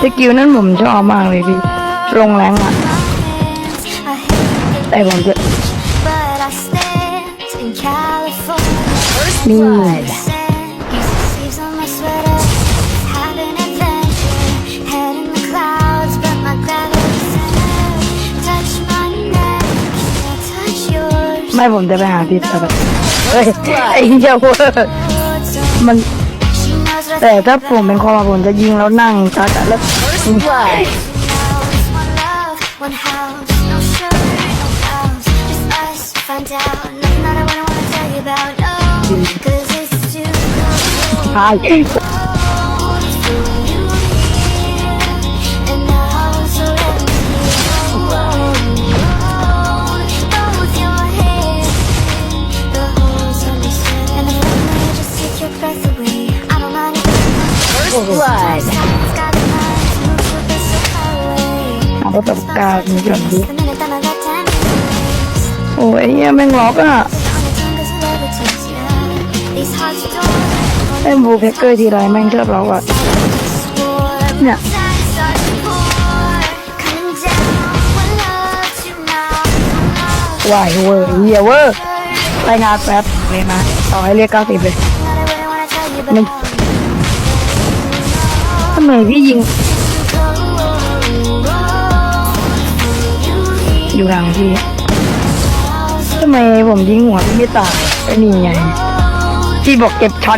สกิลนั่นผมชอบมากเลยพี่ลงแรงอะแต่ผมจะนี่ไม่ผมจะไปหาพี่แต่แบบเฮ้ยไอ้เหี้ยเวอร์มัน แต่ถ้าผมเป็นคอผมจะยิงแล้วนั่งชัดแล้วยิงไใช่ highway. เอาประสบการณ์มีส่วนดี The minute that I got ten minutes. โอ้ยไอ้เหี้ยแม่งล็อกอะ On the tongue 'cause it levitates, yeah. These hearts don't เล่นบูเพกเกอร์ทีไรแม่งชอบล็อกอะ Yeah. Coming down when love to now. วายเวอร์เหี้ยเวอร์รายงานแป๊บเลยนะต่อให้เรียกเก้าสิบเลย Not I wouldn't มันทำไมพี่ยิง อยู่หลังพี่ทำไมผมยิงหัวพี่ไม่ตายไอ้นี่ไงพี่บอกเก็บช็อต